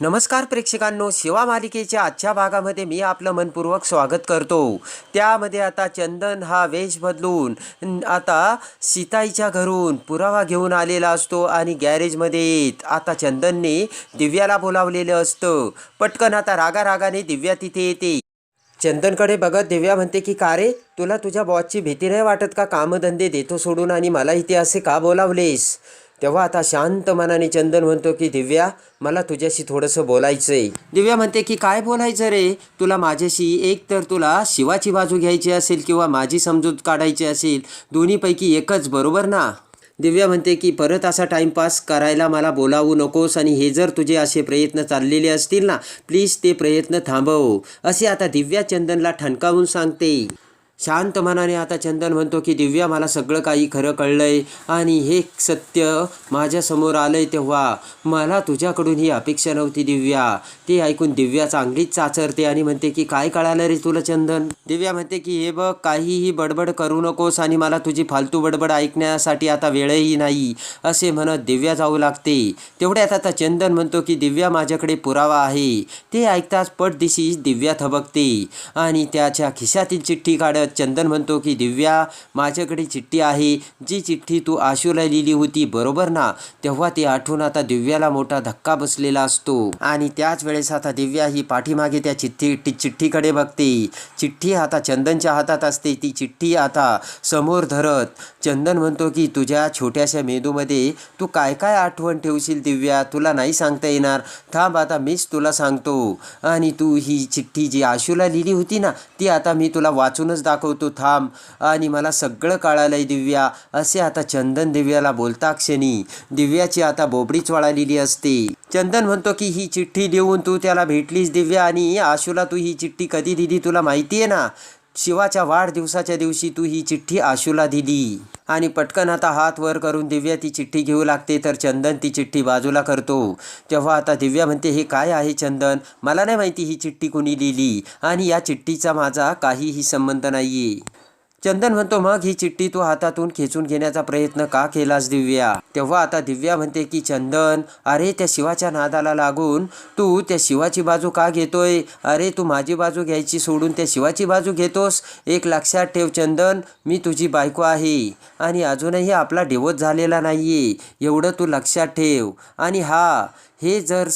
नमस्कार प्रेक्षकांनो शिवा मालिकेच्या आजच्या भागामध्ये मी आपलं मनपूर्वक स्वागत करतो. त्यामध्ये आता चंदन हा वेश बदलून आता सीताईच्या घरून पुरावा घेऊन आलेला असतो आणि गॅरेजमध्ये येत आता चंदनने दिव्याला बोलावलेलं असतं. पटकन आता रागारागाने दिव्या तिथे येते. चंदनकडे बघत दिव्या म्हणते की का रे तुला तुझ्या बॉसची भीती नाही वाटत का? कामधंदे देतो सोडून आणि मला इथे असे का बोलावलेस? तेव्हा आता शांत मनाने चंदन म्हणतो की दिव्या मला तुझ्याशी थोडंसं बोलायचं आहे दिव्या म्हणते की काय बोलायचं रे? तुला माझ्याशी एक तर तुला शिवाची बाजू घ्यायची असेल किंवा माझी समजूत काढायची असेल दोन्हीपैकी एकच बरोबर ना? दिव्या म्हणते की परत असा टाइमपास करायला मला बोलावू नकोस आणि हे जर तुझे असे प्रयत्न चाललेले असतील ना प्लीज ते प्रयत्न थांबव. असे आता दिव्या चंदनला ठणकावून सांगते. शांत मनाने आता चंदन म्हणतो की दिव्या मला सगळं काही खरं कळलंय आणि हे सत्य माझ्यासमोर आलंय तेव्हा मला तुझ्याकडून ही अपेक्षा नव्हती दिव्या. ते ऐकून दिव्या चांगलीच चाचरते आणि म्हणते की काय कळालं रे तुला चंदन? दिव्या म्हणते की हे बघ काहीही बडबड करू नकोस आणि मला तुझी फालतू बडबड ऐकण्यासाठी आता वेळही नाही असे म्हणत दिव्या जाऊ लागते. तेवढ्यात आता चंदन म्हणतो की दिव्या माझ्याकडे पुरावा आहे. ते ऐकताच पटदिशी दिव्या थबकते आणि त्याच्या खिशातील चिठ्ठी काढत चंदन म्हणतो की दिव्या माझ्याकडे चिठ्ठी आहे. जी चिठ्ठी तू आशूला लिहिली होती बरोबर ना? तेव्हा ती आठवून आता दिव्याला मोठा धक्का बसलेला असतो. आणि त्याच वेळेस आता दिव्या ही पाठीमागे त्या चिठ्ठी चिठ्ठीकडे बघते. चिठ्ठी आता चंदनच्या हातात असते. ती चिठ्ठी आता समोर धरत चंदन म्हणतो की तुझ्या छोट्याशा मेंदूमध्ये तू काय काय आठवण ठेवशील दिव्या? तुला नाही सांगता येणार. थांब आता मीच तुला सांगतो. आणि तू ही चिठ्ठी जी आशूला लिहिली होती ना ती आता मी तुला वाचूनच दाखवतो थांब. आणि मला सगळं कळालंय दिव्या. असे आता चंदन दिव्याला बोलता क्षणी. दिव्याची आता बोबडीच वळालेली असते. चंदन म्हणतो की ही चिठ्ठी देऊन तू त्याला भेटलीस दिव्या आणि आशूला तू ही चिठ्ठी कधी दिली तुला माहिती आहे ना? शिवाच्या वाढदिवसाच्या दिवशी तू ही चिठ्ठी आशूला दिली. आणि पटकन आता हात वर करून दिव्या ती चिठ्ठी घेऊ लागते तर चंदन ती चिठ्ठी बाजूला करतो. तेव्हा आता दिव्या म्हणते हे काय आहे चंदन? मला नाही माहिती ही चिठ्ठी कुणी लिहिली. आणि या चिठ्ठीचा माझा काहीही संबंध नाहीये. चंदन म्हणतो मग ही चिठ्ठी तू हातातून खेचून घेण्याचा प्रयत्न का केलास दिव्या? तेव्हा आता दिव्या म्हणते की चंदन अरे त्या शिवाच्या नादाला लागून तू त्या शिवाची बाजू का घेतोय? अरे तू माझी बाजू घ्यायची सोडून त्या शिवाची बाजू घेतोस? एक लक्षात ठेव चंदन मी तुझी बायको आहे आणि अजूनही आपला डिवोर्स झालेला नाहीये. एवढं तू लक्षात ठेव. आणि हा हे जर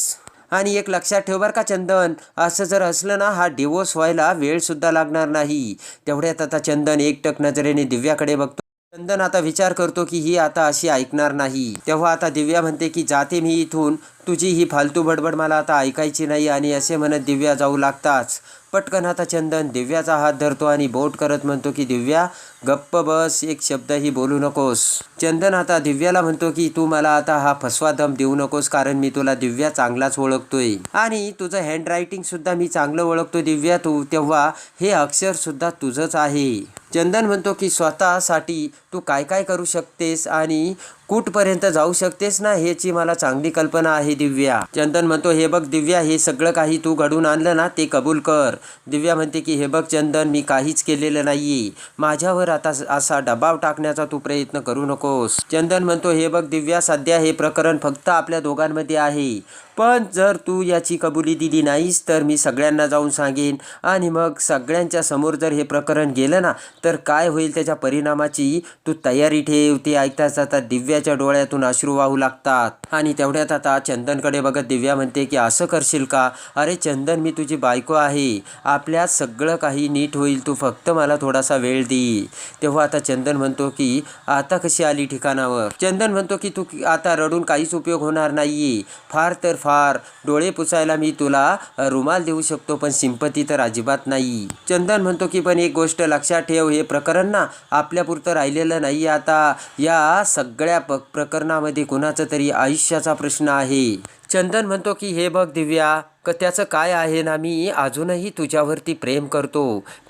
आणि एक लक्षात ठेव बरं का चंदन. असं जर असलं ना हा डिवोर्स व्हायला वेळसुद्धा लागणार नाही. तेवढ्यात आता चंदन एकटक नजरेने दिव्याकडे बघतो. चंदन आता विचार करतो की ही आता अशी ऐकणार नाही. तेव्हा आता दिव्या म्हणते की जाते मी इथून. तुझी ही फालतू बडबड मला आता ऐकायची नाही आणि असे म्हणत दिव्या जाऊ लागताच. पटकन आता चंदन दिव्याचा हात धरतो आणि बोट करत म्हणतो की दिव्या गप्प बस एक शब्दही बोलू नकोस. चंदन आता दिव्याला म्हणतो की तू मला आता हा फसवा दम देऊ नकोस कारण मी तुला दिव्या चांगलाच ओळखतोय. आणि तुझं हँड रायटिंग सुद्धा मी चांगलं ओळखतो दिव्या तू तेव्हा हे अक्षर सुद्धा तुझंच आहे. चंदन म्हणतो की स्वतःसाठी तू काय काय करू शकतेस? आणि कुठपर्यंत जाऊ शकतेस ना ह्याची मला चांगली कल्पना आहे दिव्या. चंदन म्हणतो हे बघ दिव्या हे सगळं काही तू घडून आणलं ना ते कबूल कर. दिव्या म्हणते की हे बघ चंदन मी काहीच केलेलं नाहीये. माझ्यावर आता असा दबाव टाकण्याचा तू प्रयत्न करू नकोस. चंदन म्हणतो हे बघ दिव्या सध्या हे प्रकरण फक्त आपल्या दोघांमध्ये आहे. पण जर तू याची कबुली दिली नाहीस तर मी सगळ्यांना जाऊन सांगेन. आणि मग सगळ्यांच्या समोर जर हे प्रकरण गेलं ना तर काय होईल त्याच्या परिणामाची? तू तयारी ठेव ते ऐकताच आता दिव्याच्या डोळ्यातून अश्रू वाहू लागतात. आणि तेवढ्यात आता चंदनकडे बघत दिव्या म्हणते की असं करशील का? अरे चंदन मी तुझी बायको आहे. आपल्यात सगळं काही नीट होईल. तू फक्त मला थोडासा वेळ दे. तेव्हा आता चंदन म्हणतो की आता कशी आली ठिकाणावर? चंदन म्हणतो की तू आता रडून काहीच उपयोग होणार नाहीये. फार तर फार. डोळे पुसायला मी तुला रुमाल देऊ शकतो पण सिंपती तर अजिबात नाही. चंदन म्हणतो की पण एक गोष्ट लक्षात ठेव हे प्रकरण ना आपल्यापुरतं राहिलेलं नाही. आता या सगळ्या प प्रकरणामध्ये कुणाचं तरी आयुष्याचा प्रश्न आहे. चंदन म्हणतो की हे बघ दिव्या क त्याचं काय आहे ना मी अजूनही तुझ्यावरती प्रेम करतो.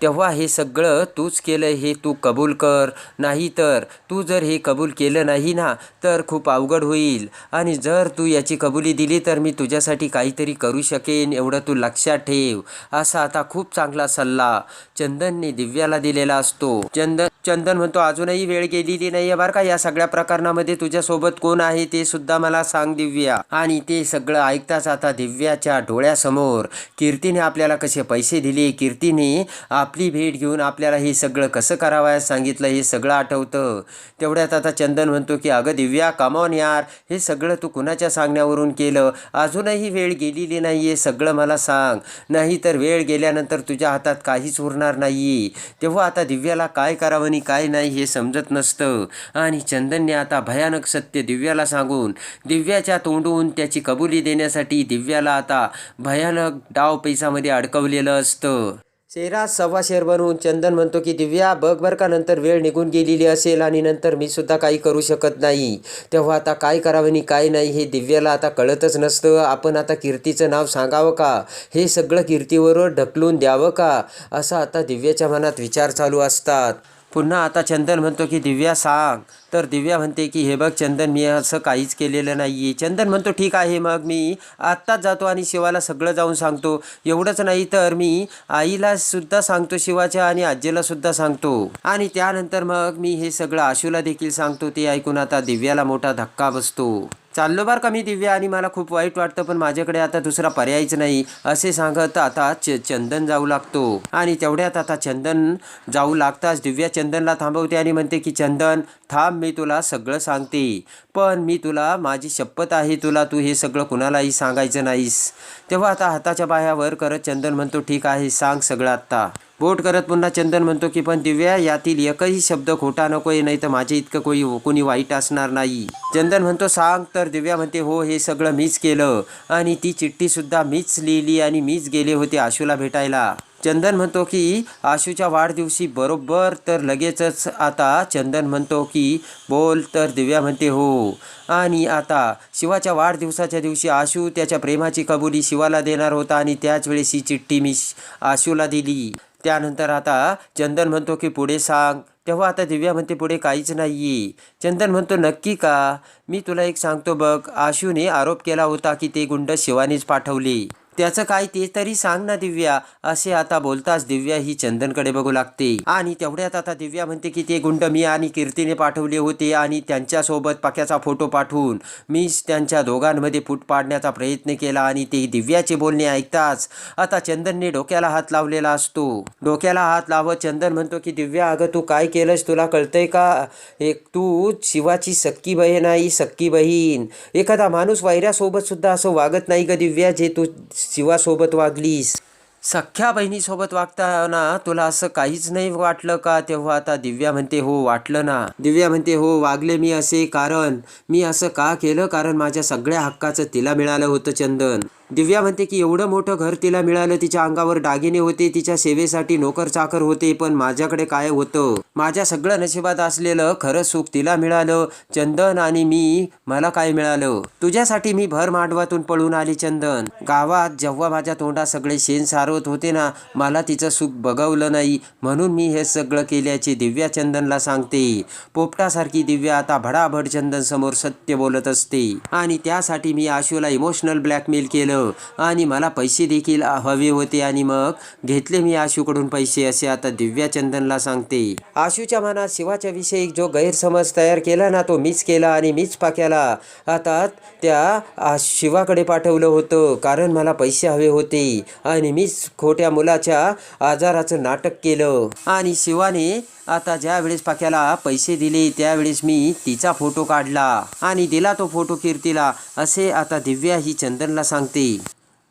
तेव्हा हे सगळं तूच केलं हे तू कबूल कर. नाही तर तू जर हे कबूल केलं नाही ना तर खूप अवघड होईल. आणि जर तू याची कबुली दिली तर मी तुझ्यासाठी काहीतरी करू शकेन एवढं तू लक्षात ठेव. असा आता खूप चांगला सल्ला चंदनने दिव्याला दिलेला असतो. चंदन चंदन म्हणतो अजूनही वेळ गेलेली नाहीये बरं का या सगळ्या प्रकरणामध्ये तुझ्यासोबत कोण आहे ते सुद्धा मला सांग दिव्या. आणि ते सगळं ऐकताच आता दिव्याच्या डोळ्यासमोर कीर्तीने आपल्याला कसे पैसे दिले कीर्तीने आपली भेट घेऊन आपल्याला हे सगळं कसं करावयास सांगितलं हे सगळं आठवतं. तेवढ्यात आता चंदन म्हणतो की अगं दिव्या कमॉन यार हे सगळं तू कुणाच्या सांगण्यावरून केलं? अजूनही वेळ गेलेली नाही आहे सगळं मला सांग. नाही तर वेळ गेल्यानंतर तुझ्या हातात काहीच उरणार नाही तेव्हा आता दिव्याला काय करावं आणि काय नाही हे समजत नसतं. आणि चंदनने आता भयानक सत्य दिव्याला सांगून दिव्याच्या तोंडून त्याची कबुली देण्यासाठी दिव्याला आता भयानक डाव पैसामध्ये अडकवलेलं असतं. शेरा सव्वा शेर बनवून चंदन म्हणतो की दिव्या बघ बरं का नंतर वेळ निघून गेलेली असेल आणि नंतर मी सुद्धा काही करू शकत नाही. तेव्हा आता काय करावं आणि काय नाही हे दिव्याला आता कळतच नसतं. आपण आता कीर्तीचं नाव सांगावं का? हे सगळं कीर्तीवर ढकलून द्यावं का? असं आता दिव्याच्या मनात विचार चालू असतात. पुन्हा आता चंदन म्हणतो की दिव्या सांग. तर दिव्या म्हणते की हे बघ चंदन मी असं काहीच केलेलं नाही आहे चंदन म्हणतो ठीक आहे मग मी आत्ताच जातो आणि शिवाला सगळं जाऊन सांगतो. एवढंच नाही तर मी आईला सुद्धा सांगतो शिवाच्या आणि आजीला सुद्धा सांगतो. आणि त्यानंतर मग मी हे सगळं आशूला देखील सांगतो ते ऐकून आता दिव्याला मोठा धक्का बसतो. चाललो बार का मी दिव्या आणि मला खूप वाईट वाटतं पण माझ्याकडे आता दुसरा पर्यायच नाही असे सांगत आता च चंदन जाऊ लागतो. आणि तेवढ्यात आता चंदन जाऊ लागताच दिव्या चंदनला थांबवते आणि म्हणते की चंदन थांब मी तुला सगळं सांगते. पण मी तुला माझी शपथ आहे तुला तू हे सगळं कुणालाही सांगायचं नाहीस. तेव्हा आता हाताच्या बाह्यावर करत चंदन म्हणतो ठीक आहे सांग सगळं आत्ता. बोट करत पुन्हा चंदन म्हणतो की पण दिव्या यातील एकही शब्द खोटा नकोय नाही तर माझे इतकं कोणी कोणी वाईट असणार नाही. चंदन म्हणतो सांग. तर दिव्या म्हणते हो हे सगळं मीच केलं आणि ती चिठ्ठीसुद्धा मीच लिहिली आणि मीच गेले होते आशूला भेटायला. चंदन म्हणतो की आशूच्या वाढदिवशी बरोबर तर लगेचच आता चंदन म्हणतो की बोल. तर दिव्या म्हणते हो. आणि आता शिवाच्या वाढदिवसाच्या दिवशी आशू त्याच्या प्रेमाची कबुली शिवाला देणार होता आणि त्याच वेळेस ही चिठ्ठी मी आशूला दिली. त्यानंतर आता चंदन म्हणतो की पुढे सांग. तेव्हा आता दिव्या म्हणते पुढे काहीच नाही चंदन म्हणतो नक्की का? मी तुला एक सांगतो बघ आशूने आरोप केला होता की ते गुंड शिवानीच पाठवले. त्याचं काय ते तरी सांग ना दिव्या. असे आता बोलताच दिव्या ही चंदनकडे बघू लागते. आणि तेवढ्यात आता दिव्या म्हणते की ते गुंड मी आणि कीर्तीने पाठवले होते आणि त्यांच्यासोबत पाक्याचा फोटो पाठवून मीच त्यांच्या दोघांमध्ये फूट पाडण्याचा प्रयत्न केला आणि ते दिव्याचे बोलणे ऐकताच आता चंदनने डोक्याला हात लावलेला असतो. डोक्याला हात लावत चंदन म्हणतो की दिव्या अगं तू काय केलंस? तुला कळतंय का? एक तू शिवाची सक्की बहीण आई सक्की बहीण. एखादा माणूस वैऱ्यासोबत सुद्धा असं वागत नाही ग दिव्या जे तू शिवासोबत वागलीस. सख्या बहिणीसोबत वागताना तुला असं काहीच नाही वाटलं का? तेव्हा आता दिव्या म्हणते हो वाटलं ना. दिव्या म्हणते हो वागले मी असे कारण. मी असं का केलं? कारण माझ्या सगळ्या हक्काचं तिला मिळालं होतं चंदन. दिव्या म्हणते की एवढं मोठं घर तिला मिळालं. तिच्या अंगावर दागिने होते. तिच्या सेवेसाठी नोकर चाकर होते. पण माझ्याकडे काय होतं? माझ्या सगळं नशिबात असलेलं खरं सुख तिला मिळालं. चंदन आणि मी मला काय मिळालं? तुझ्यासाठी मी भर मांडवातून पळून आली चंदन. गावात जेव्हा माझ्या तोंडात सगळे शेण सारवत होते ना मला तिचं सुख बघवलं नाही. म्हणून मी हे सगळं केल्याचे दिव्या चंदनला सांगते. पोपटासारखी दिव्या आता भडाभड चंदन समोर सत्य बोलत असते. आणि त्यासाठी मी आशूला इमोशनल ब्लॅकमेल केलं. आणि मला पैसे देखील हवे होते आणि मग घेतले मी आशूकडून पैसे असे आता दिव्या चंदनला सांगते. आशूच्या मनात शिवाच्या विषयी जो गैरसमज तयार केला ना तो मीच केला आणि मीच पाक्याला. आता त्या शिवाकडे पाठवलं होतं कारण मला पैसे हवे होते आणि मीच खोट्या मुलाच्या आजाराचं नाटक केलं. आणि शिवाने आता ज्यावेळेस पाक्याला पैसे दिले त्यावेळेस मी तिचा फोटो काढला आणि दिला तो फोटो कीर्तीला. असे आता दिव्या ही चंदनला सांगते.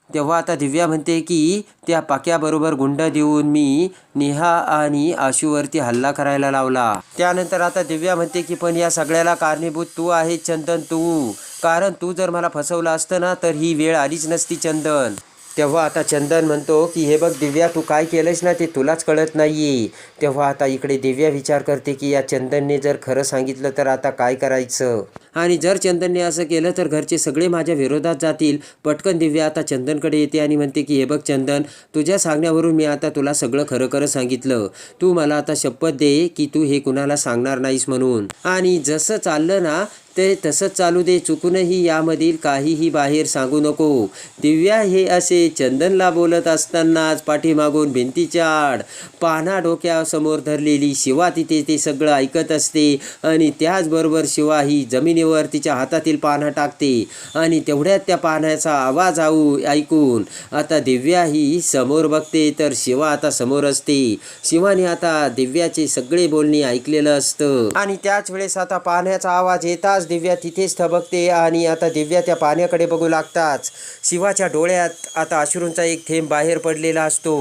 तेव्हा आता दिव्या म्हणते की त्या पाक्याबरोबर गुंड देऊन मी नेहा आणि आशूवरती हल्ला करायला लावला. त्यानंतर आता दिव्या म्हणते की पण या सगळ्याला कारणीभूत तू आहे चंदन तू. कारण तू जर मला फसवलं असतं ना तर ही वेळ आलीच नसती चंदन. तेव्हा आता चंदन म्हणतो की हे बघ दिव्या तू काय केलंस ना ते तुलाच कळत नाहीये. तेव्हा आता इकडे दिव्या विचार करते की या चंदनने जर खरं सांगितलं तर आता काय करायचं? आणि जर चंदनने असं केलं तर घरचे सगळे माझ्या विरोधात जातील. पटकन दिव्या आता चंदनकडे येते आणि म्हणते की हे बघ चंदन तुझ्या सांगण्यावरून मी आता तुला सगळं खरं खरं सांगितलं. तू मला आता शपथ दे की तू हे कुणाला सांगणार नाहीस म्हणून. आणि जसं चाललं ना ते तसंच चालू दे चुकूनही यामधील काहीही बाहेर सांगू नको. दिव्या हे असे चंदनला बोलत असतानाच पाठीमागून भिंतीच्या आड पाना डोक्यासमोर धरलेली शिवा तिथे ते सगळं ऐकत असते आणि त्याचबरोबर शिवा ही जमिनीवर तिच्या हातातील पानं टाकते आणि तेवढ्यात त्या पाण्याचा आवाज आऊ ऐकून आता दिव्या ही समोर बघते तर शिवा आता समोर असते. शिवाने आता दिव्याचे सगळे बोलणे ऐकलेलं असतं. आणि त्याच वेळेस आता पाण्याचा आवाज येतात येताच दिव्या तिथेच थबकते आणि आता दिव्या त्या पाण्याकडे बघू लागताच. शिवाच्या डोळ्यात आता अश्रूंचा एक थेंब बाहेर पडलेला असतो.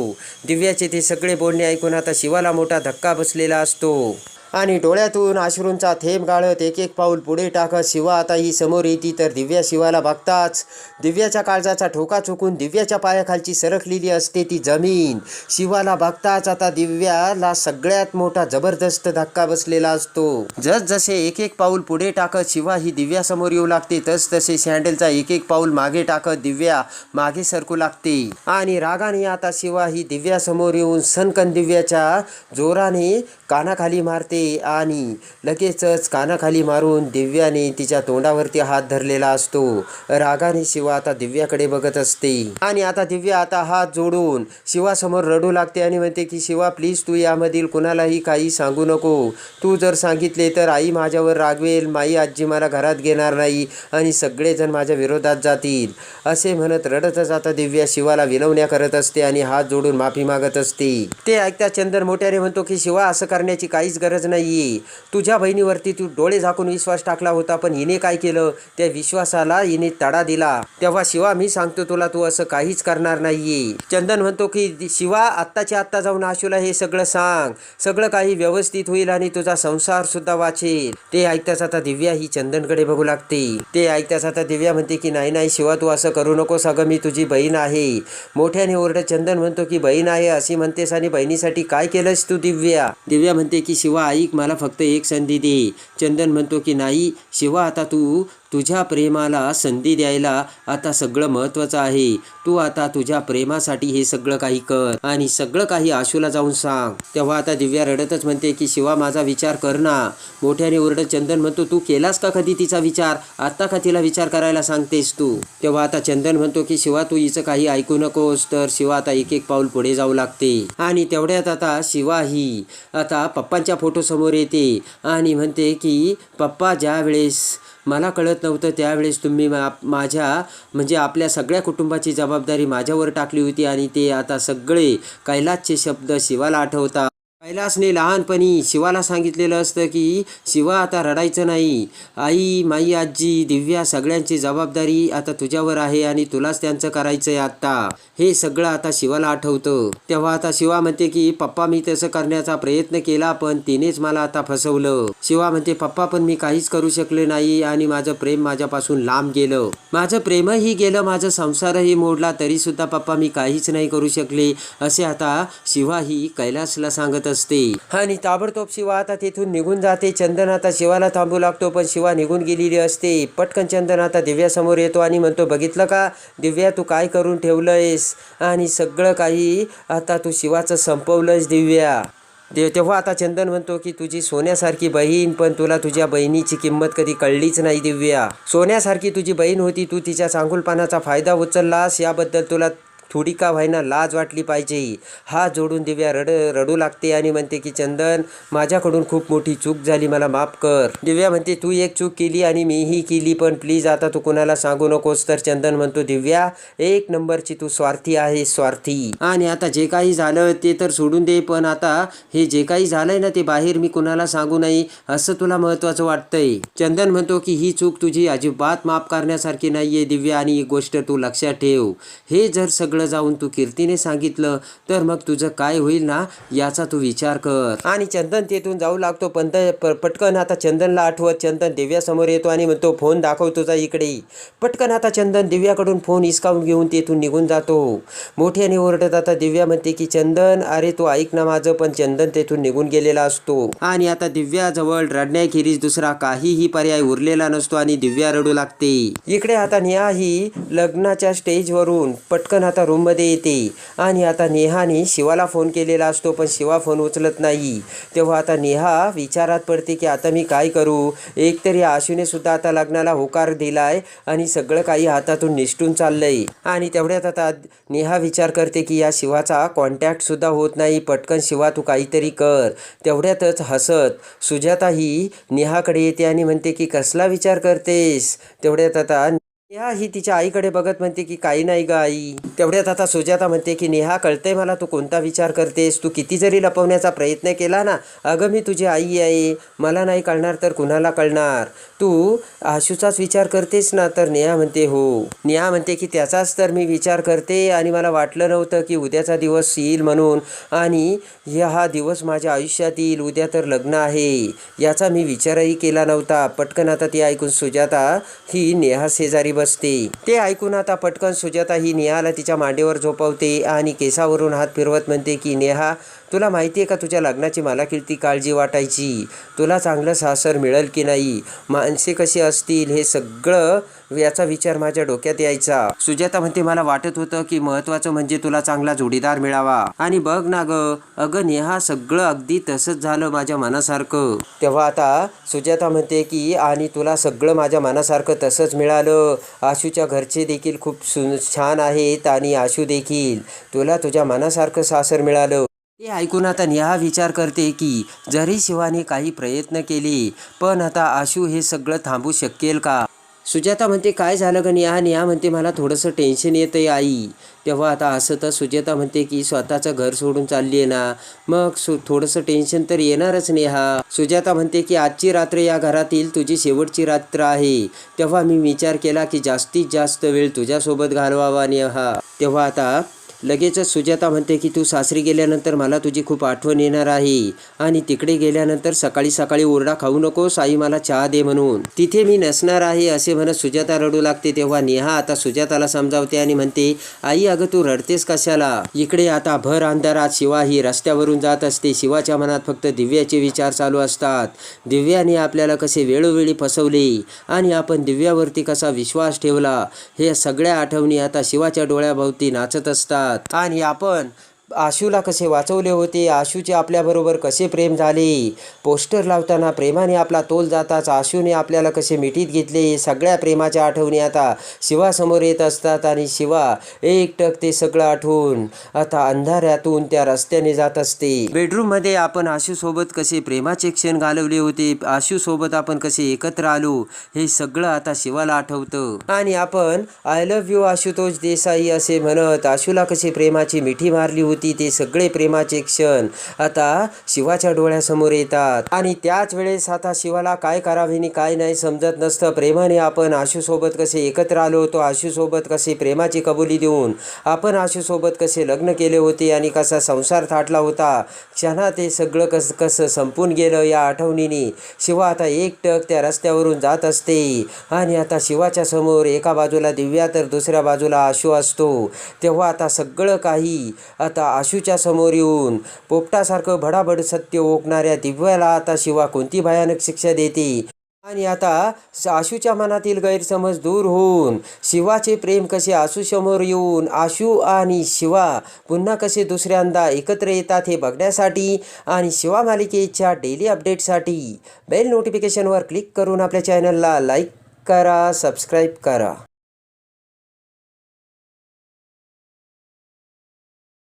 दिव्याचे ते सगळे बोलणे ऐकून आता शिवाला मोठा धक्का बसलेला असतो. आणि डोळ्यातून अश्रूंचा थेंब गाळत एक एक पाऊल पुढे टाकत शिवा आता ही समोर येते तर दिव्या शिवाला बघताच. दिव्याच्या काळजाचा ठोका चुकून दिव्याच्या पायाखालची सरकलेली असते ती जमीन. शिवाला बघताच आता दिव्याला सगळ्यात मोठा जबरदस्त धक्का बसलेला असतो. जसजसे एक एक पाऊल पुढे टाकत शिवा ही दिव्यासमोर येऊ लागते तस तसे सँडलचा एक एक पाऊल मागे टाकत दिव्या मागे सरकू लागते. आणि रागाने आता शिवा ही दिव्यासमोर येऊन सनकन दिव्याच्या जोराने कानाखाली मारते. आणि लगेचच कानाखाली मारून दिव्याने तिच्या तोंडावरती हात धरलेला असतो. रागाने शिवा आता दिव्याकडे बघत असते. आणि आता दिव्या आता हात जोडून शिवासमोर रडू लागते आणि म्हणते की शिवा प्लीज तू यामधील कुणालाही काही सांगू नको. तू जर सांगितले तर आई माझ्यावर रागवेल माई आजी मला घरात घेणार नाही आणि सगळेजण माझ्या विरोधात जातील. असे म्हणत रडतच आता दिव्या शिवाला विनवण्या करत असते आणि हात जोडून माफी मागत असते. ते ऐकता चंदन मोठ्याने म्हणतो की शिवा असं करण्याची काहीच गरज नाही तुझ्या बहिणीवरती तू डोळे झाकून विश्वास टाकला होता पण हिने काय केलं? त्या विश्वासाला हिने तडा दिला. तेव्हा शिवा मी सांगतो तुला तू असं काहीच करणार नाही चंदन म्हणतो की शिवा आत्ताच्या आत्ता जाऊन आशूला हे सगळं सांग. सगळं काही व्यवस्थित होईल आणि तुझा संसार सुद्धा वाचेल. ते ऐकताच आता दिव्या ही चंदनकडे बघू लागते. ते ऐकताच आता दिव्या म्हणते की नाही नाही शिवा तू असं करू नकोस. अगं मी तुझी बहीण आहे. मोठ्याने ओरडत चंदन म्हणतो की बहीण आहे अशी म्हणतेस आणि बहिणीसाठी काय केलंस तू दिव्या? दिव्या म्हणते की शिवा ऐक मला फक्त एक संधी दे. चंदन म्हणतो की नाही शिवा आता तू तुझ्या प्रेमाला संधी द्यायला आता सगळं महत्त्वाचं आहे. तू आता तुझ्या प्रेमासाठी हे सगळं काही कर आणि सगळं काही आशूला जाऊन सांग. तेव्हा आता दिव्या रडतच म्हणते की शिवा माझा विचार कर ना. मोठ्याने ओरडत चंदन म्हणतो तू केलास का कधी तिचा विचार? आत्ता का तिला विचार करायला सांगतेस तू? तेव्हा आता चंदन म्हणतो की शिवा तू हिचं काही ऐकू नकोस. तर शिवा आता एक एक पाऊल पुढे जाऊ लागते. आणि तेवढ्यात आता शिवा ही आता पप्पांच्या फोटो समोर येते आणि म्हणते की पप्पा ज्या वेळेस मला कळत नव्हतं. त्यावेळेस तुम्ही मा माझ्या म्हणजे आपल्या सगळ्या कुटुंबाची जबाबदारी माझ्यावर टाकली होती आणि ते आता सगळे कैलासचे शब्द शिवाला आठवतात. कैलासने लहानपणी शिवाला सांगितलेलं असतं की शिवा आता रडायचं नाही. आई माई आजी दिव्या सगळ्यांची जबाबदारी आता तुझ्यावर आहे आणि तुलाच त्यांचं करायचं आहे आत्ता. हे सगळं आता शिवाला आठवतं. तेव्हा आता शिवा म्हणते की पप्पा मी तसं करण्याचा प्रयत्न केला पण तिनेच मला आता फसवलं. शिवा म्हणते पप्पा पण मी काहीच करू शकले नाही आणि माझं प्रेम माझ्यापासून लांब गेलं. माझं प्रेमही गेलं माझं संसारही मोडला तरीसुद्धा पप्पा मी काहीच नाही करू शकले. असे आता शिवा ही कैलासला सांगत असते. असते आणि ताबडतोब शिवा आता तिथून निघून जाते. चंदन आता शिवाला थांबू लागतो पण शिवा निघून गेलेली असते. पटकन चंदन आता दिव्यासमोर येतो आणि म्हणतो बघितलं का? दिव्या तू काय करून ठेवलंयस? आणि सगळं काही आता तू शिवाचं संपवलंयस दिव्या. दे तेव्हा आता चंदन म्हणतो की तुझी सोन्यासारखी बहीण पण तुला तुझ्या बहिणीची किंमत कधी कळलीच नाही दिव्या. सोन्यासारखी तुझी बहीण होती तू तिच्या सांगुलपानाचा फायदा उचललास. याबद्दल तुला थोडी का व्हायना लाज वाटली पाहिजे. हा जोडून दिव्या रड रडू लागते आणि म्हणते की चंदन माझ्याकडून खूप मोठी चूक झाली मला माफ कर. दिव्या म्हणते तू एक चूक केली आणि मीही केली पण प्लीज आता तू कोणाला सांगू नकोस. तर चंदन म्हणतो दिव्या एक नंबरची तू स्वार्थी आहे स्वार्थी. आणि आता जे काही झालं ते तर सोडून दे पण आता हे जे काही झालंय ना ते बाहेर मी कोणाला सांगू नाही असं तुला महत्वाचं वाटतंय. चंदन म्हणतो की ही चूक तुझी अजिबात माफ करण्यासारखी नाहीये दिव्या आणि ही गोष्ट तू लक्षात ठेव. हे जर सगळं जाऊन तू कीर्तीने सांगितलं तर मग तुझं काय होईल ना याचा तू विचार कर. आणि चंदन तेथून जाऊ लागतो पण पटकन आता चंदनला आठवत चंदन दिव्यासमोर येतो आणि म्हणतो फोन दाखव तुझा इकडे. पटकन आता चंदन दिव्याकडून फोन हिसकावून घेऊन तेथून निघून जातो. मोठ्याने ओरडत आता दिव्या म्हणते की चंदन अरे तू ऐक ना माझं पण चंदन तेथून निघून गेलेला असतो. आणि आता दिव्याजवळ रडण्याखेरीज दुसरा काहीही पर्याय उरलेला नसतो आणि दिव्या रडू लागते. इकडे आता निया ही लग्नाच्या स्टेजवरून पटकन आता रूममध्ये येते. आणि आता नेहाने शिवाला फोन केलेला असतो पण शिवा फोन उचलत नाही. तेव्हा आता नेहा विचारात पडते की आता मी काय करू? एकतरी आशूने सुद्धा आता लग्नाला होकार दिलाय आणि सगळं काही हातातून निसटून चाललंय. आणि तेवढ्यात आता नेहा विचार करते की या शिवाचा कॉन्टॅक्ट सुद्धा होत नाही. पटकन शिवा तू काहीतरी कर. तेवढ्यातच हसत सुजाता ही नेहाकडे येते आणि म्हणते की कसला विचार करतेस? तेवढ्यात आता नेहा ही तिच्या आईकडे बघत म्हणते की काही नाही ग आई. तेवढ्यात आता सुजाता म्हणते की नेहा कळतंय मला तू कोणता विचार करतेस? तू किती जरी लपवण्याचा प्रयत्न केला ना अगं मी तुझी आई आहे. मला नाही कळणार तर कुणाला कळणार? तू आशूचाच विचार करतेस ना? तर नेहा म्हणते हो. नेहा म्हणते की त्याचाच तर मी विचार करते आणि मला वाटलं नव्हतं की उद्याचा दिवस येईल म्हणून. आणि हा दिवस माझ्या आयुष्यात येईल. उद्या तर लग्न आहे. याचा मी विचारही केला नव्हता. पटकन आता ती ऐकून सुजाता ही नेहा शेजारी बसते. ते ऐकून आता पटकन सुजाता ही नेहाला तिच्या मांडीवर झोपवते आणि केसावरून हात फिरवत म्हणते की नेहा तुला माहिती आहे का तुझ्या लग्नाची मला किती काळजी वाटायची? तुला चांगलं सासर मिळेल की नाही? माणसे कशी असतील? हे सगळं याचा विचार माझ्या डोक्यात यायचा. सुजाता म्हणते मला वाटत होतं की महत्त्वाचं म्हणजे तुला चांगला जोडीदार मिळावा. आणि बघ ना ग अगं नेहा सगळं अगदी तसंच झालं माझ्या मनासारखं. तेव्हा आता सुजाता म्हणते की आणि तुला सगळं माझ्या मनासारखं तसंच मिळालं. आशूच्या घरचे देखील खूप सु छान आहेत आणि आशू देखील. तुला तुझ्या मनासारखं सासर मिळालं. ते ऐकून आता नेहा विचार करते की जरी शिवाने काही प्रयत्न केले पण आता आशू हे सगळं थांबू शकेल का? सुजाता म्हणते काय झालं का नेहा नेहा म्हणते मला थोडंसं टेन्शन येतंय आई. तेव्हा आता असं तर सुजाता म्हणते की स्वतःचं घर सोडून चालली आहे ना. मग सु थोडंसं टेन्शन तर येणारच नेहा सुजाता म्हणते की आजची रात्र या घरातील तुझी शेवटची रात्र आहे. तेव्हा मी विचार केला की जास्तीत जास्त वेळ तुझ्यासोबत घालवावा नेहा तेव्हा आता लगेचच सुजाता म्हणते की तू सासरी गेल्यानंतर मला तुझी खूप आठवण येणार आहे. आणि तिकडे गेल्यानंतर सकाळी सकाळी ओरडा खाऊ नकोस आई मला चहा दे म्हणून. तिथे मी नसणार आहे असे म्हणत सुजाता रडू लागते. तेव्हा नेहा आता सुजाताला समजावते आणि म्हणते आई अगं तू रडतेस कशाला? इकडे आता भर अंधारात शिवा ही रस्त्यावरून जात असते. शिवाच्या मनात फक्त दिव्याचे विचार चालू असतात. दिव्याने आपल्याला कसे वेळोवेळी फसवले आणि आपण दिव्यावरती कसा विश्वास ठेवला. हे सगळ्या आठवणी आता शिवाच्या डोळ्याभोवती नाचत असतात. आणि आपण आशूला कसे वाचवले होते? आशूचे आपल्याबरोबर कसे प्रेम झाले? पोस्टर लावताना प्रेमाने आपला तोल जाताच आशूने आपल्याला कसे मिठीत घेतले? सगळ्या प्रेमाच्या आठवणी आता शिवासमोर येत असतात आणि शिवा एकटक ते सगळं आठवून आता अंधाऱ्यातून त्या रस्त्याने जात असते. बेडरूममध्ये आपण आशूसोबत कसे प्रेमाचे क्षण घालवले होते? आशूसोबत आपण कसे एकत्र आलो? हे सगळं आता शिवाला आठवतं. आणि आपण I love you Ashutosh Desai असे म्हणत आशूला कसे प्रेमाची मिठी मारली होती? ते सगळे प्रेमाचे क्षण आता शिवाच्या डोळ्यासमोर येतात. आणि त्याच वेळेस आता शिवाला काय करावे आणि काय नाही समजत नसतं. प्रेमाने आपण आशूसोबत कसे एकत्र आलो होतो आशूसोबत कसे प्रेमाची कबुली देऊन आपण आशूसोबत कसे लग्न केले होते आणि कसा संसार थाटला होता. क्षणात ते सगळं कसं कसं संपून गेलं या आठवणीने. शिवा आता एकटक त्या रस्त्यावरून जात असते आणि आता शिवाच्या समोर एका बाजूला दिव्या तर दुसऱ्या बाजूला आशू असतो. तेव्हा आता सगळं काही आता आशूच्या समोर येऊन पोपटासारखं भडाभड सत्य ओकणाऱ्या दिव्याला आता शिवा कोणती भयानक शिक्षा देते? आणि आता आशूच्या मनातील गैरसमज दूर होऊन शिवाचे प्रेम कसे आशूसमोर येऊन आशू आणि शिवा पुन्हा कसे दुसऱ्यांदा एकत्र येतात हे बघण्यासाठी आणि शिवा मालिकेच्या डेली अपडेटसाठी बेल नोटिफिकेशनवर क्लिक करून आपल्या चॅनलला लाईक करा सबस्क्राईब करा.